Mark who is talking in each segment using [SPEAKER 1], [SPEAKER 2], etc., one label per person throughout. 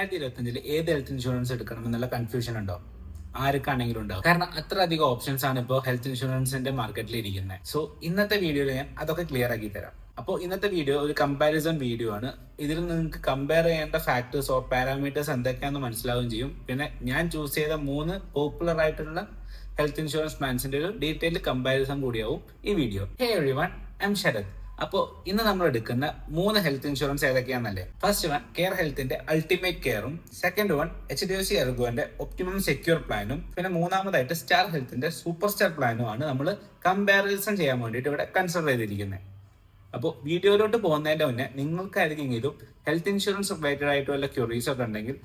[SPEAKER 1] രണ്ടായിരത്തി ഇരുപത്തഞ്ചിൽ ഏത് ഹെൽത്ത് ഇൻഷുറൻസ് എടുക്കണം എന്നുള്ള കൺഫ്യൂഷൻ ഉണ്ടോ? ആർക്കാണെങ്കിലും ഉണ്ടാവും. കാരണം അത്ര അധികം ഓപ്ഷൻസ് ആണ് ഇപ്പോൾ ഹെൽത്ത് ഇൻഷുറൻസിന്റെ മാർക്കറ്റിൽ ഇരിക്കുന്നത് സോ ഇന്നത്തെ വീഡിയോയിൽ ഞാൻ അതൊക്കെ ക്ലിയർ ആക്കി തരാം. അപ്പോൾ ഇന്നത്തെ വീഡിയോ ഒരു കമ്പാരിസൺ വീഡിയോ ആണ്. ഇതിൽ നിങ്ങൾക്ക് കമ്പയർ ചെയ്യേണ്ട ഫാക്ടേഴ്സ് ഓർ പാരാമീറ്റേഴ്സ് എന്തൊക്കെയാണെന്ന് മനസ്സിലാവുകയും ചെയ്യും. പിന്നെ ഞാൻ ചൂസ് ചെയ്ത മൂന്ന് പോപ്പുലർ ആയിട്ടുള്ള ഹെൽത്ത് ഇൻഷുറൻസ് പ്ലാൻസിന്റെ ഒരു ഡീറ്റെയിൽഡ് കമ്പാരിസൺ കൂടിയാവും ഈ video hey everyone I'm Sarath. അപ്പോൾ ഇന്ന് നമ്മൾ എടുക്കുന്ന മൂന്ന് ഹെൽത്ത് ഇൻഷുറൻസ് ഏതൊക്കെയാണെന്നല്ലേ? ഫസ്റ്റ് വൺ കെയർ ഹെൽത്തിന്റെ ultimate കെയറും second one H D F C എർഗോന്റെ optimum secure പ്ലാനും പിന്നെ മൂന്നാമതായിട്ട് സ്റ്റാർ ഹെൽത്തിന്റെ സൂപ്പർ സ്റ്റാർ പ്ലാനും ആണ് നമ്മൾ കമ്പാരിസൺ ചെയ്യാൻ വേണ്ടിയിട്ട് ഇവിടെ കൺസിഡർ ചെയ്തിരിക്കുന്നത് അപ്പോൾ വീഡിയോയിലോട്ട് പോകുന്നതിന്റെ മുന്നേ നിങ്ങൾക്കായിരിക്കെങ്കിലും ഹെൽത്ത് ഇൻഷുറൻസ് റിലേറ്റഡ് ആയിട്ട് വല്ല ക്യൂറീസ് ഒക്കെ ഉണ്ടെങ്കിൽ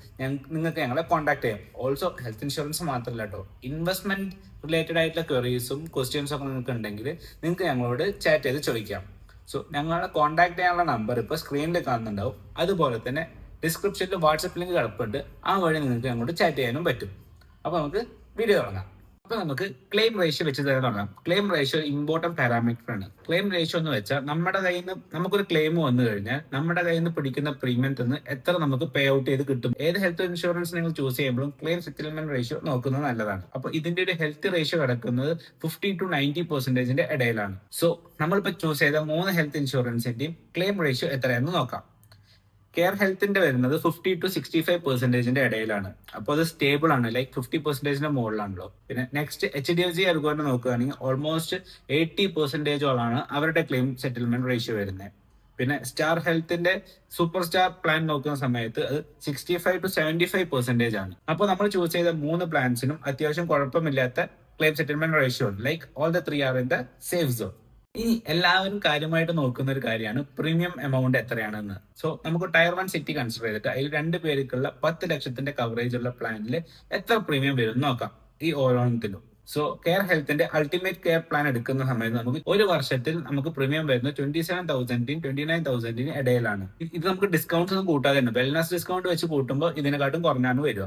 [SPEAKER 1] നിങ്ങൾക്ക് ഞങ്ങളെ കോൺടാക്ട് ചെയ്യാം. ഓൾസോ ഹെൽത്ത് ഇൻഷുറൻസ് മാത്രമല്ല കേട്ടോ ഇൻവെസ്റ്റ്മെന്റ് റിലേറ്റഡ് ആയിട്ടുള്ള ക്വറീസും ക്വസ്റ്റ്യൻസും ഒക്കെ നിങ്ങൾക്ക് ഉണ്ടെങ്കിൽ നിങ്ങൾക്ക് ഞങ്ങളോട് ചാറ്റ് ചെയ്ത് ചോദിക്കാം. സോ ഞങ്ങളെ കോൺടാക്ട് ചെയ്യാനുള്ള നമ്പർ ഇപ്പോൾ സ്ക്രീനിൽ കാണുന്നുണ്ടാവും. അതുപോലെ തന്നെ ഡിസ്ക്രിപ്ഷനിൽ വാട്സപ്പ് ലിങ്ക് കിടപ്പുണ്ട്. ആ വഴി നിങ്ങൾക്ക് അങ്ങോട്ട് ചാറ്റ് ചെയ്യാനും പറ്റും. അപ്പോൾ നമുക്ക് വീഡിയോ തുടങ്ങാം അപ്പോൾ നമുക്ക് ക്ലെയിം റേഷ്യോ വെച്ച് തന്നെ തുടങ്ങാം. ക്ലെയിം റേഷ്യോ ഇമ്പോർട്ടന്റ് പാരാമീറ്റർ ആണ്. ക്ലെയിം റേഷ്യോ എന്ന് വെച്ചാൽ നമ്മുടെ കയ്യിൽ നിന്ന് നമുക്കൊരു ക്ലെയിം വന്നു കഴിഞ്ഞാൽ നമ്മുടെ കയ്യിൽ നിന്ന് പിടിക്കുന്ന പ്രീമിയം നിന്ന് എത്ര നമുക്ക് പേ ഔട്ട് ചെയ്ത് കിട്ടും. ഏത് ഹെൽത്ത് ഇൻഷുറൻസ് നിങ്ങൾ ചൂസ് ചെയ്യുമ്പോഴും ക്ലെയിം സെറ്റിൽമെന്റ് റേഷ്യോ നോക്കുന്നത് നല്ലതാണ്. അപ്പൊ ഇതിന്റെ ഒരു ഹെൽത്ത് റേഷ്യോ കിടക്കുന്നത് ഫിഫ്റ്റി ടു നയന്റി പെർസെന്റേജിന്റെ ഇടയിലാണ്. സോ നമ്മളിപ്പോ ചൂസ് ചെയ്ത മൂന്ന് ഹെൽത്ത് ഇൻഷുറൻസിന്റെയും ക്ലെയിം റേഷ്യോ എത്രയെന്ന് നോക്കാം. കെയർ ഹെൽത്തിന്റെ വരുന്നത് ഫിഫ്റ്റി ടു സിക്സ്റ്റി ഫൈവ് പെർസെന്റേജിന്റെ ഇടയിലാണ്. അപ്പോൾ അത് സ്റ്റേബിൾ ആണ്. ലൈക്ക് ഫിഫ്റ്റി പെർസെന്റേജിന്റെ മുകളിലാണല്ലോ. പിന്നെ next H D F C അതുപോലെ നോക്കുകയാണെങ്കിൽ ഓൾമോസ്റ്റ് എയ്റ്റി പെർസെന്റേജോളാണ് അവരുടെ ക്ലെയിം സെറ്റിൽമെന്റ് റേഷ്യോ വരുന്നത്. പിന്നെ സ്റ്റാർ ഹെൽത്തിന്റെ സൂപ്പർ സ്റ്റാർ പ്ലാൻ നോക്കുന്ന സമയത്ത് അത് sixty five to seventy five percentage ആണ് അപ്പോൾ നമ്മൾ ചൂസ് ചെയ്ത മൂന്ന് പ്ലാൻസിനും അത്യാവശ്യം കുഴപ്പമില്ലാത്ത ക്ലെയിം സെറ്റിൽമെന്റ് റേഷ്യോ ഉണ്ട് like all the three are in the safe zone ഇനി എല്ലാവരും കാര്യമായിട്ട് നോക്കുന്ന ഒരു കാര്യമാണ്. പ്രീമിയം എമൗണ്ട് എത്രയാണെന്ന്. സോ നമുക്ക് ടയർ വൺ സിറ്റി കൺസിഡർ ചെയ്തിട്ട് അതിൽ രണ്ട് പേർക്കുള്ള പത്ത് ലക്ഷത്തിന്റെ കവറേജ് ഉള്ള പ്ലാനിൽ എത്ര പ്രീമിയം വരും നോക്കാം. ഈ ഓരോന്നത്തിലും സോ കെയർ ഹെൽത്തിന്റെ അൾട്ടിമേറ്റ് കെയർ പ്ലാൻ എടുക്കുന്ന സമയത്ത് നമുക്ക് ഒരു വർഷത്തിൽ നമുക്ക് പ്രീമിയം വരുന്നത് ട്വന്റി സെവൻ തൗസൻഡിനും ട്വന്റി നയൻ തൗസൻഡിനും ഇടയിലാണ്. ഇത് നമുക്ക് ഡിസ്കൗണ്ട്സ് ഒന്നും കൂട്ടാതെ തന്നെ. വെൽനസ് ഡിസ്കൗണ്ട് വെച്ച് കൂട്ടുമ്പോൾ ഇതിനെക്കാട്ടും കുറഞ്ഞാണ് വരിക.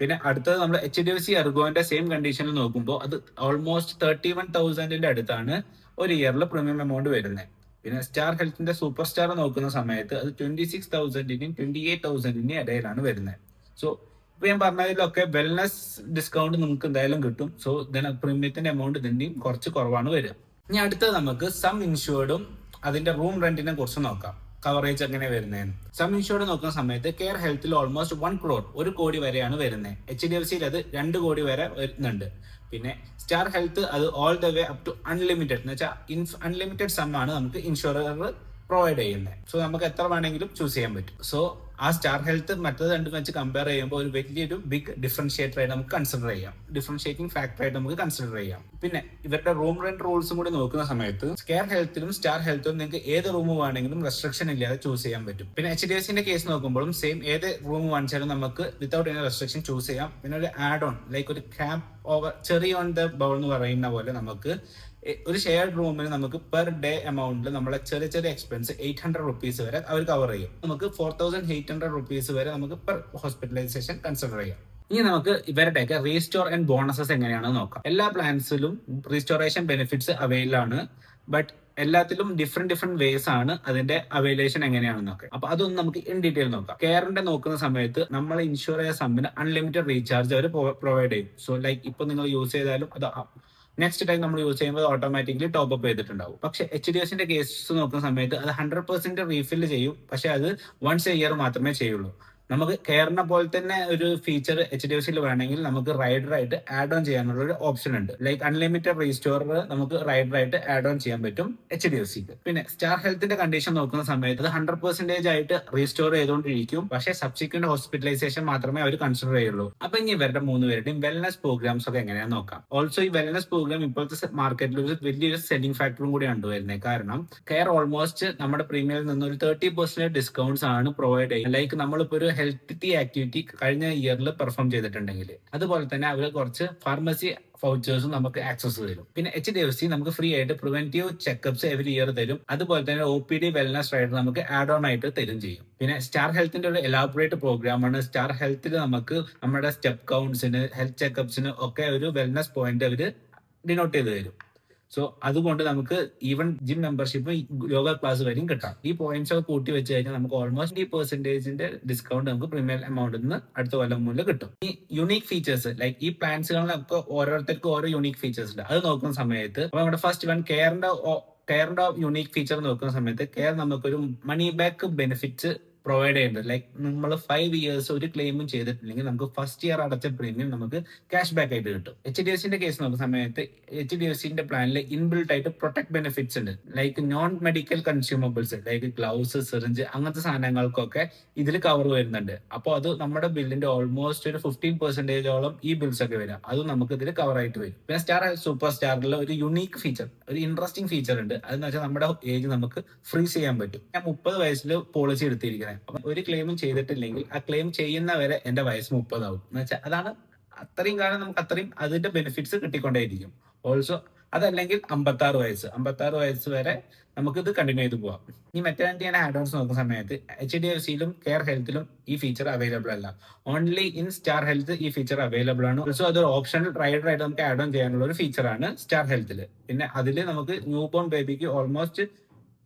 [SPEAKER 1] പിന്നെ അടുത്തത് നമ്മൾ എച്ച് ഡി എഫ് സി അർഗോന്റെ സെയിം കണ്ടീഷനിൽ നോക്കുമ്പോൾ അത് ഓൾമോസ്റ്റ് തേർട്ടി വൺ തൗസൻഡിന്റെ അടുത്താണ്. ഒരു ഇയറിൽ പ്രീമിയം എമൗണ്ട് വരുന്നത് പിന്നെ സ്റ്റാർ ഹെൽത്തിന്റെ സൂപ്പർ സ്റ്റാർ നോക്കുന്ന സമയത്ത് അത് ട്വന്റി സിക്സ് തൗസൻഡിനും ട്വന്റി എയ്റ്റ് തൗസൻഡിനും ഇടയിലാണ് വരുന്നത് സോ ഇപ്പൊ ഞാൻ പറഞ്ഞതിലൊക്കെ വെൽനസ് ഡിസ്കൗണ്ട് നമുക്ക് എന്തായാലും കിട്ടും. സോ ഇതിന് പ്രീമിയത്തിന്റെ എമൗണ്ട് ഇതിന്റെയും കുറച്ച് കുറവാണ് വരിക. ഇനി അടുത്തത് നമുക്ക് സം ഇൻഷുർഡും അതിന്റെ റൂം റെന്റിനെ കുറിച്ച് നോക്കാം. കവറേജ് എങ്ങനെ വരുന്നത് സം ഇൻഷുർഡ് നോക്കുന്ന സമയത്ത് കെയർ ഹെൽത്തിൽ ഓൾമോസ്റ്റ് വൺ ക്രോർ ഒരു കോടി വരെയാണ് വരുന്നത് എച്ച് ഡി എഫ് സിയിൽ അത് രണ്ട് കോടി വരെ വരുന്നുണ്ട്. പിന്നെ സ്റ്റാർ ഹെൽത്ത് അത് all the way up to unlimited എന്ന് വെച്ചാൽ അൺലിമിറ്റഡ് സം ആണ് നമുക്ക് ഇൻഷുറർ പ്രൊവൈഡ് ചെയ്യുന്നത് സോ നമുക്ക് എത്ര വേണമെങ്കിലും ചൂസ് ചെയ്യാൻ പറ്റും. സോ ആ സ്റ്റാർ ഹെൽത്ത് മറ്റത് രണ്ടും വെച്ച് കമ്പയർ ചെയ്യുമ്പോൾ ഒരു വലിയൊരു ബിഗ് ഡിഫറൻഷിയേറ്റർ ആയിട്ട് നമുക്ക് കൺസിഡർ ചെയ്യാം. ഡിഫറൻഷിയേറ്റിംഗ് ഫാക്ടർ ആയിട്ട് നമുക്ക് കൺസിഡർ ചെയ്യാം. പിന്നെ ഇവരുടെ റൂം റെന്റ് റൂൾസും കൂടി നോക്കുന്ന സമയത്ത് സ്കെയർ ഹെൽത്തിലും സ്റ്റാർ ഹെൽത്തിലും നിങ്ങൾക്ക് ഏത് റൂം വേണമെങ്കിലും റെസ്ട്രിക്ഷൻ ഇല്ലാതെ ചൂസ് ചെയ്യാൻ പറ്റും. പിന്നെ എച്ച് ഡി എഫ് സിന്റെ കേസ് നോക്കുമ്പോഴും സെയിം ഏത് റൂം വാങ്ങിച്ചാലും നമുക്ക് വിതൗട്ട് എനി റെസ്ട്രിക്ഷൻ ചൂസ് ചെയ്യാം. പിന്നെ ഒരു ആഡ് ഓൺ ലൈക്ക് ഒരു ക്യാപ് ഓവർ ചെറിയ ഓൺ ദ ബൗൾ എന്ന് പറയുന്ന പോലെ നമുക്ക് ഒരു ഷെയർഡ് റൂമിന് നമുക്ക് പെർ ഡേ എമൗണ്ടിൽ നമ്മളെ ചെറിയ ചെറിയ എക്സ്പെൻസ് എയ്റ്റ് ഹൺഡ്രഡ് റുപ്പീസ് വരെ അവർ കവർ ചെയ്യും. നമുക്ക് four thousand eight hundred rupees വരെ നമുക്ക് പെർ ഹോസ്പിറ്റലൈസേഷൻ കൺസിഡർ ചെയ്യാം. ഇനി നമുക്ക് ഇവരുടെയൊക്കെ റീസ്റ്റോർ ആൻഡ് ബോണസസ് എങ്ങനെയാണെന്ന് നോക്കാം. എല്ലാ പ്ലാൻസിലും റീസ്റ്റോറേഷൻ ബെനിഫിറ്റ്സ് അവൈലബിൾ ആണ്. ബട്ട് എല്ലാത്തിലും ഡിഫറെന്റ് ഡിഫറെന്റ് വേസ് ആണ് അതിന്റെ അവൈലേഷൻ എങ്ങനെയാണെന്നൊക്കെ. അപ്പൊ അതൊന്നും നമുക്ക് ഇൻ ഡീറ്റെയിൽ നോക്കാം. കെയറിന്റെ നോക്കുന്ന സമയത്ത് നമ്മൾ ഇൻഷുർ ചെയ്ത സമ്മിന് അൺലിമിറ്റഡ് റീചാർജ് അവർ പ്രൊവൈഡ് ചെയ്യും. സോ ലൈക്ക് ഇപ്പൊ നിങ്ങൾ യൂസ് ചെയ്താലും അത് നെക്സ്റ്റ് ടൈം നമ്മൾ യൂസ് ചെയ്യുമ്പോൾ ഓട്ടോമാറ്റിക്കലി ടോപ്പ് അപ്പ് ചെയ്തിട്ടുണ്ടാവും. പക്ഷെ എച്ച് ഡി എസിന്റെ കേസ് നോക്കുന്ന സമയത്ത് അത് ഹൺഡ്രഡ് പെർസെന്റ് റീഫിൽ ചെയ്യും. പക്ഷെ അത് വൺസ് എ ഇയർ മാത്രമേ ചെയ്യുള്ളൂ. നമുക്ക് കെയറിനെ പോലെ തന്നെ ഒരു ഫീച്ചർ എച്ച് ഡി എഫ് സിയിൽ വേണമെങ്കിൽ നമുക്ക് റൈഡർ ആയിട്ട് ആഡ് ഓൺ ചെയ്യാനുള്ള ഒരു ഓപ്ഷൻ ഉണ്ട്. ലൈക്ക് അൺലിമിറ്റഡ് റീസ്റ്റോർ നമുക്ക് റൈഡർ ആയിട്ട് ആഡ് ഓൺ ചെയ്യാൻ പറ്റും എച്ച് ഡി എഫ് സിക്ക് പിന്നെ സ്റ്റാർ ഹെൽത്തിന്റെ കണ്ടീഷൻ നോക്കുന്ന സമയത്ത് ഹൺഡ്രഡ് പെർസെന്റേജ് ആയിട്ട് റീസ്റ്റോർ ചെയ്തുകൊണ്ടിരിക്കും പക്ഷേ സബ്സിക്വന്റ് ഹോസ്പിറ്റലൈസേഷൻ മാത്രമേ അവർ കൺസിഡർ ചെയ്യുള്ളൂ. അപ്പൊ ഇനി ഇവരുടെ മൂന്ന് പേരുടെയും വെൽനസ് പ്രോഗ്രാംസ് ഒക്കെ എങ്ങനെയാണ് നോക്കാം. ഓൾസോ ഈ വെൽനസ് പ്രോഗ്രാം ഇപ്പോഴത്തെ മാർക്കറ്റിൽ ഒരു വലിയൊരു സെല്ലിംഗ് ഫാക്ടറും കൂടി കണ്ടുവരുന്നത് കാരണം കെയർ ഓൾമോസ്റ്റ് നമ്മുടെ പ്രീമിയറിൽ നിന്ന് ഒരു തേർട്ടി പെർസെന്റ് ഡിസ്കൗണ്ട്സ് ആണ് പ്രൊവൈഡ് ചെയ്യുന്നത്. ലൈക്ക് നമ്മളിപ്പോ ഒരു ഹെൽത്തി ആക്ടിവിറ്റി കഴിഞ്ഞ ഇയറിൽ പെർഫോം ചെയ്തിട്ടുണ്ടെങ്കിൽ അതുപോലെ തന്നെ അവർ കുറച്ച് ഫാർമസി ഫൗച്ചേഴ്സും നമുക്ക് ആക്സസ് തരും. പിന്നെ എച്ച് ഡി എഫ് സി നമുക്ക് ഫ്രീ ആയിട്ട് പ്രിവെന്റീവ് ചെക്കപ്സ് എവറി ഇയർ തരും. അതുപോലെ തന്നെ O P D wellness rider നമുക്ക് ആഡ് ഓൺ ആയിട്ട് തരും ചെയ്യും. പിന്നെ സ്റ്റാർ ഹെൽത്തിന്റെ ഒരു എലാബറേറ്റ് പ്രോഗ്രാമാണ് സ്റ്റാർ ഹെൽത്തിൽ നമുക്ക് നമ്മുടെ സ്റ്റെപ്പ് കൗണ്ട്സിന് ഹെൽത്ത് ചെക്കപ്സിന് ഒക്കെ ഒരു വെൽനസ് പോയിന്റ് അവർ ഡിനോട്ട് ചെയ്ത് തരും. സോ അതുകൊണ്ട് നമുക്ക് even gym membership yoga class വരെയും കിട്ടാം. ഈ പോയിന്റ്സ് ഒക്കെ കൂട്ടി വെച്ച് കഴിഞ്ഞാൽ നമുക്ക് ഓൾമോസ്റ്റ് ഈ പെർസെന്റേജിന്റെ ഡിസ്കൗണ്ട് നമുക്ക് പ്രീമിയം എമൗണ്ടിൽ നിന്ന് അടുത്ത കൊല്ലം മുന്നിൽ കിട്ടും. ഈ യുണീക് ഫീച്ചേഴ്സ് ലൈക്ക് ഈ പ്ലാൻസുകളിലൊക്കെ ഓരോരുത്തർക്കും ഓരോ യുണീക് ഫീച്ചേഴ്സ് ഉണ്ട്. അത് നോക്കുന്ന സമയത്ത് അപ്പൊ നമ്മുടെ ഫസ്റ്റ് വൺ കെയറിന്റെ കെയറിന്റെ യുണീക് ഫീച്ചർ നോക്കുന്ന സമയത്ത് കെയർ നമുക്കൊരു മണി ബാക്ക് ബെനിഫിറ്റ്സ് പ്രൊവൈഡ് ചെയ്യുന്നുണ്ട്. ലൈക്ക് നമ്മൾ ഫൈവ് ഇയേഴ്സ് ഒരു ക്ലെയിമും ചെയ്തിട്ടില്ലെങ്കിൽ നമുക്ക് ഫസ്റ്റ് ഇയർ അടച്ച പ്രീമിയം നമുക്ക് ക്യാഷ് ബാക്ക് ആയിട്ട് കിട്ടും. എച്ച് ഡി എഫ് സിന്റെ കേസ് നോക്കുന്ന സമയത്ത് എച്ച് ഡി എഫ് സിന്റെ പ്ലാനിൽ ഇൻബിൽട്ട് ആയിട്ട് പ്രൊട്ടക്ട് ബെനിഫിറ്റ്സ് ഉണ്ട്. Like non medical consumables like gloves syringe അങ്ങനത്തെ സാധനങ്ങൾക്കൊക്കെ ഇതിൽ കവർ വരുന്നുണ്ട്. അപ്പോൾ അത് നമ്മുടെ ബില്ലിന്റെ ഓൾമോസ്റ്റ് ഒരു ഫിഫ്റ്റീൻ പെർസെന്റേജോളം ഈ ബിൽസ് ഒക്കെ വരും. അത് നമുക്ക് ഇതിൽ കവർ ആയിട്ട് വരും. പിന്നെ സ്റ്റാർ സൂപ്പർ സ്റ്റാറിൽ ഒരു യുണീക്ക് ഫീച്ചർ ഒരു ഇൻട്രസ്റ്റിംഗ് ഫീച്ചർ ഉണ്ട്. അതെന്ന് വെച്ചാൽ നമ്മുടെ ഏജ് നമുക്ക് ഫ്രീസ് ചെയ്യാൻ പറ്റും. ഞാൻ മുപ്പത് വയസ്സിൽ പോളിസി എടുത്തിരിക്കുന്നത് അപ്പം ഒരു ക്ലെയിമും ചെയ്തിട്ടില്ലെങ്കിൽ ആ ക്ലെയിം ചെയ്യുന്നവരെ എന്റെ വയസ്സ് മുപ്പതാവും. എന്ന് വെച്ചാൽ അതാണ് അത്രയും കാലം നമുക്ക് അത്രയും അതിന്റെ ബെനിഫിറ്റ്സ് കിട്ടിക്കൊണ്ടേയിരിക്കും. ഓൾസോ അതല്ലെങ്കിൽ അമ്പത്തി ആറ് വയസ്സ്. അമ്പത്തി ആറ് വയസ്സ് വരെ നമുക്ക് ഇത് കണ്ടിന്യൂ ചെയ്ത് പോവാം. ഈ മെറ്റേണിറ്റി ആൻഡ് ആഡ് ഓൺസ് നോക്കുന്ന സമയത്ത് എച്ച് ഡി എഫ് സിയിലും കെയർ ഹെൽത്തിലും ഈ ഫീച്ചർ അവൈലബിൾ അല്ല. ഓൺലി ഇൻ സ്റ്റാർ ഹെൽത്ത് ഈ ഫീച്ചർ അവൈലബിൾ ആണ്. ഓൾസോ അതൊരു ഓപ്ഷണൽ റൈഡർ ആയിട്ട് നമുക്ക് ആഡ് ഓൺ ചെയ്യാനുള്ള ഒരു ഫീച്ചറാണ് സ്റ്റാർ ഹെൽത്തിൽ പിന്നെ അതിൽ നമുക്ക് ന്യൂ ബോൺ ബേബിക്ക് ഓൾമോസ്റ്റ്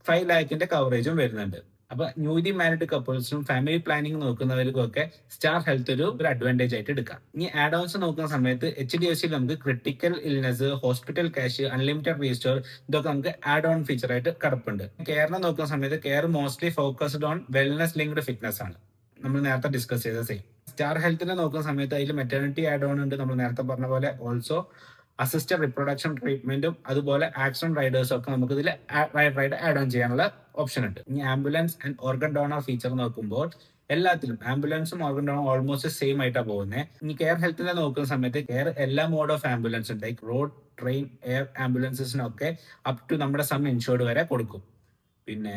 [SPEAKER 1] ഫൈവ് ലാഖിന്റെ കവറേജും വരുന്നുണ്ട്. അപ്പൊ ന്യൂലി മാരിഡ് കപ്പിൾസിനും ഫാമിലി പ്ലാനിങ് നോക്കുന്നവർക്കും ഒക്കെ സ്റ്റാർ ഹെൽത്ത് ഒരു അഡ്വാന്റേജ് ആയിട്ട് എടുക്കാം. ഇനി ആഡ് ഓൺസ് നോക്കുന്ന സമയത്ത് എച്ച് ഡി എഫ് സിയിൽ നമുക്ക് critical illness hospital cash unlimited restore ഇതൊക്കെ നമുക്ക് ആഡ് ഓൺ ഫീച്ചർ ആയിട്ട് കിടപ്പുണ്ട്. കെയറിനെ നോക്കുന്ന സമയത്ത് Care mostly focused on wellness linked fitness ആണ്. നമ്മൾ നേരത്തെ ഡിസ്കസ് ചെയ്ത സെയിം സ്റ്റാർ ഹെൽത്തിനെ നോക്കുന്ന സമയത്ത് അതിൽ മെറ്റേണിറ്റി ആഡ് ഓൺ ഉണ്ട്. നമ്മൾ നേരത്തെ പറഞ്ഞ പോലെ ഓൾസോ അസിസ്റ്റഡ് റിപ്രൊഡക്ഷൻ ട്രീറ്റ്മെന്റും അതുപോലെ ആക്സിഡന്റ് റൈഡേഴ്സും ഒക്കെ നമുക്ക് ഇതിൽ റൈഡ് ആഡ് ഓൺ ചെയ്യാനുള്ള ഓപ്ഷൻ ഉണ്ട്. ഇനി ambulance and organ donor feature നോക്കുമ്പോൾ എല്ലാത്തിലും ആംബുലൻസും ഓർഗൻ ഡോണർ ഓൾമോസ്റ്റ് സെയിം ആയിട്ടാണ് പോകുന്നത് ഇനി കെയർ ഹെൽത്തിനെ നോക്കുന്ന സമയത്ത് കെയർ എല്ലാ മോഡ് ഓഫ് ആംബുലൻസ് ഉണ്ട് ലൈക്ക് റോഡ് ട്രെയിൻ എയർ ആംബുലൻസസിനൊക്കെ അപ് ടു നമ്മുടെ സം ഇൻഷോർഡ് വരെ കൊടുക്കും. പിന്നെ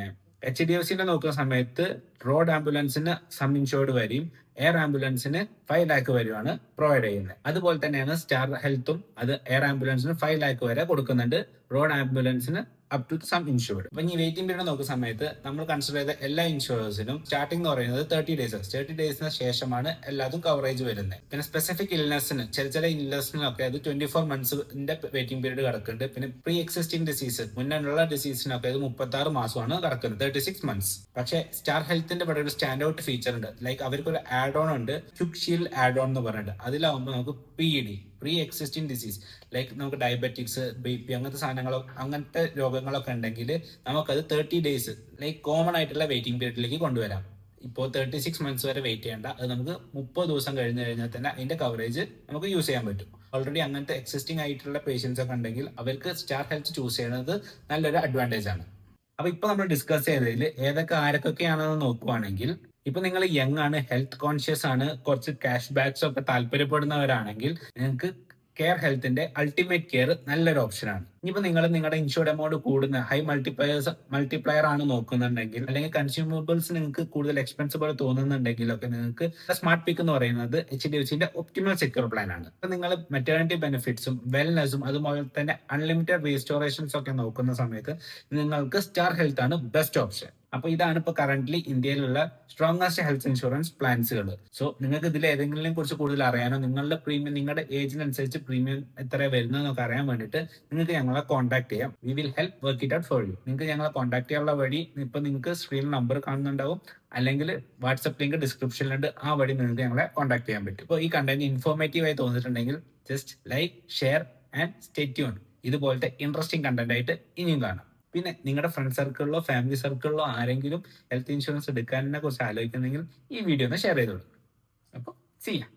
[SPEAKER 1] എച്ച് ഡി എഫ് സിന്റെ നോക്കുന്ന സമയത്ത് റോഡ് ആംബുലൻസിന് സം ഇൻഷോർഡ് വരെയും എയർ ആംബുലൻസിന് ഫൈവ് ലാക്ക് വരെയാണ് പ്രൊവൈഡ് ചെയ്യുന്നത് അതുപോലെ തന്നെയാണ് സ്റ്റാർ ഹെൽത്തും അത് എയർ ആംബുലൻസിന് ഫൈവ് ലാക്ക് വരെ കൊടുക്കുന്നുണ്ട്. റോഡ് ആംബുലൻസിന് അപ് ടു സം ഇൻഷുർഡ് അപ്പൊ ഈ വെയിറ്റിംഗ് പീരീഡ് നോക്കുന്ന സമയത്ത് നമ്മൾ കൺസിഡർ ചെയ്ത എല്ലാ ഇൻഷുറൻസിനും സ്റ്റാർട്ടിംഗ് എന്ന് പറയുന്നത് തേർട്ടി ഡേയ്സ് തേർട്ടി ഡേയ്സിന് ശേഷമാണ് എല്ലാതും കവറേജ് വരുന്നത് പിന്നെ സ്പെസിഫിക് ഇൽനെസ്സിന് ചില ചില ഇൽനെസ്സിനൊക്കെ അത് ട്വന്റി ഫോർ മന്ത്സിന്റെ വെയിറ്റിംഗ് പീരീഡ് കിടക്കുന്നുണ്ട്. പിന്നെ പ്രീ എക്സിസ്റ്റിംഗ് ഡിസീസ് മുന്നുള്ള ഡിസീസിനൊക്കെ അത് മുപ്പത്തി ആറ് മാസമാണ് കിടക്കുന്നത്. തേർട്ടി സിക്സ് മന്ത്സ് പക്ഷേ സ്റ്റാർ ഹെൽത്തിന്റെ ഇവിടെ ഒരു സ്റ്റാൻഡ് ഔട്ട് ഫീച്ചർ ഉണ്ട്. ലൈക്ക് അവർക്ക് ഒരു ആഡ് ഓൺ ഉണ്ട്. ക്യുക്ക് ഷീൽഡ് ആഡ് ഓൺ എന്ന് പറയുന്നത് അതിലാവുമ്പോൾ നമുക്ക് P D pre existing disease like നമുക്ക് ഡയബറ്റിക്സ് ബി പി അങ്ങനത്തെ സാധനങ്ങളോ അങ്ങനത്തെ രോഗങ്ങളൊക്കെ ഉണ്ടെങ്കിൽ നമുക്കത് തേർട്ടി ഡേയ്സ് ലൈക്ക് കോമൺ ആയിട്ടുള്ള വെയിറ്റിംഗ് പീരീഡിലേക്ക് കൊണ്ടുവരാം. ഇപ്പോൾ തേർട്ടി സിക്സ് മന്ത്സ് വരെ വെയിറ്റ് ചെയ്യേണ്ട. അത് നമുക്ക് മുപ്പത് ദിവസം കഴിഞ്ഞ് കഴിഞ്ഞാൽ തന്നെ അതിന്റെ കവറേജ് നമുക്ക് യൂസ് ചെയ്യാൻ പറ്റും. ഓൾറെഡി അങ്ങനത്തെ എക്സിസ്റ്റിംഗ് ആയിട്ടുള്ള പേഷ്യൻസ് ഒക്കെ ഉണ്ടെങ്കിൽ അവർക്ക് സ്റ്റാർ ഹെൽത്ത് ചൂസ് ചെയ്യുന്നത് നല്ലൊരു അഡ്വാന്റേജ് ആണ്. അപ്പൊ ഇപ്പൊ നമ്മൾ ഡിസ്കസ് ചെയ്തതിൽ ഏതൊക്കെ ആരൊക്കെയാണെന്ന് നോക്കുവാണെങ്കിൽ ഇപ്പൊ നിങ്ങൾ യങ് ആണ് ഹെൽത്ത് കോൺഷ്യസ് ആണ് കുറച്ച് ക്യാഷ് ബാക്സ് ഒക്കെ താല്പര്യപ്പെടുന്നവരാണെങ്കിൽ നിങ്ങൾക്ക് കെയർ ഹെൽത്തിന്റെ അൾട്ടിമേറ്റ് കെയർ നല്ലൊരു ഓപ്ഷനാണ് ഇനിയിപ്പോ നിങ്ങൾ നിങ്ങളുടെ ഇൻഷുർഡ് എമൗണ്ട് കൂടുന്ന ഹൈ മൾട്ടിപ്ലയേഴ്സ് മൾട്ടിപ്ലയർ ആണ് നോക്കുന്നുണ്ടെങ്കിൽ അല്ലെങ്കിൽ കൺസ്യൂമബിൾസ് നിങ്ങൾക്ക് കൂടുതൽ എക്സ്പെൻസിബിൾ തോന്നുന്നുണ്ടെങ്കിലൊക്കെ നിങ്ങൾക്ക് സ്മാർട്ട് പിക്ക് എന്ന് പറയുന്നത് എച്ച് ഡി എഫ് സിന്റെ ഒപ്റ്റിമൽ സെക്യൂർ പ്ലാൻ ആണ്. അപ്പൊ നിങ്ങൾ മെറ്റേണിറ്റി ബെനിഫിറ്റ്സും വെൽനെസ്സും അതുപോലെ തന്നെ അൺലിമിറ്റഡ് റീസ്റ്റോറേഷൻസ് ഒക്കെ നോക്കുന്ന സമയത്ത് നിങ്ങൾക്ക് സ്റ്റാർ ഹെൽത്ത് ആണ് ബെസ്റ്റ് ഓപ്ഷൻ അപ്പൊ ഇതാണ് ഇപ്പൊ കറന്റ്ലി ഇന്ത്യയിലുള്ള സ്ട്രോങ്ങസ്റ്റ് ഹെൽത്ത് ഇൻഷുറൻസ് പ്ലാൻസുകൾ സോ നിങ്ങൾക്ക് ഇതിൽ ഏതെങ്കിലും കുറിച്ച് കൂടുതൽ അറിയാനോ നിങ്ങളുടെ പ്രീമിയം നിങ്ങളുടെ ഏജിനനുസരിച്ച് പ്രീമിയം എത്ര വരുന്നതെന്നൊക്കെ അറിയാൻ വേണ്ടിയിട്ട് നിങ്ങൾക്ക് ഞങ്ങളെ കോൺടാക്ട് ചെയ്യാം. We will help work it out for you നിങ്ങൾക്ക് ഞങ്ങളെ കോൺടാക്ട് ചെയ്യാനുള്ള വഴി ഇപ്പൊ നിങ്ങൾക്ക് സ്ക്രീനിൽ നമ്പർ കാണുന്നുണ്ടാവും. അല്ലെങ്കിൽ വാട്സപ്പ് ലിങ്ക് ഡിസ്ക്രിപ്ഷനിലുണ്ട് ആ വഴി നിങ്ങൾക്ക് ഞങ്ങളെ കോൺടാക്ട് ചെയ്യാൻ പറ്റും. ഇപ്പോൾ ഈ കണ്ടന്റ് ഇൻഫോർമേറ്റീവ് ആയി തോന്നിയിട്ടുണ്ടെങ്കിൽ just like share and stay tune ഇതുപോലത്തെ ഇൻട്രസ്റ്റിംഗ് കണ്ടന്റ് ആയിട്ട് ഇനിയും കാണാം. പിന്നെ നിങ്ങളുടെ ഫ്രണ്ട് സർക്കിളിലോ ഫാമിലി സർക്കിളിലോ ആരെങ്കിലും ഹെൽത്ത് ഇൻഷുറൻസ് എടുക്കാനെ കുറിച്ച് ആലോചിക്കുന്നെങ്കിൽ ഈ വീഡിയോ ഒന്ന് ഷെയർ ചെയ്തോളൂ. അപ്പോൾ ചെയ്യാം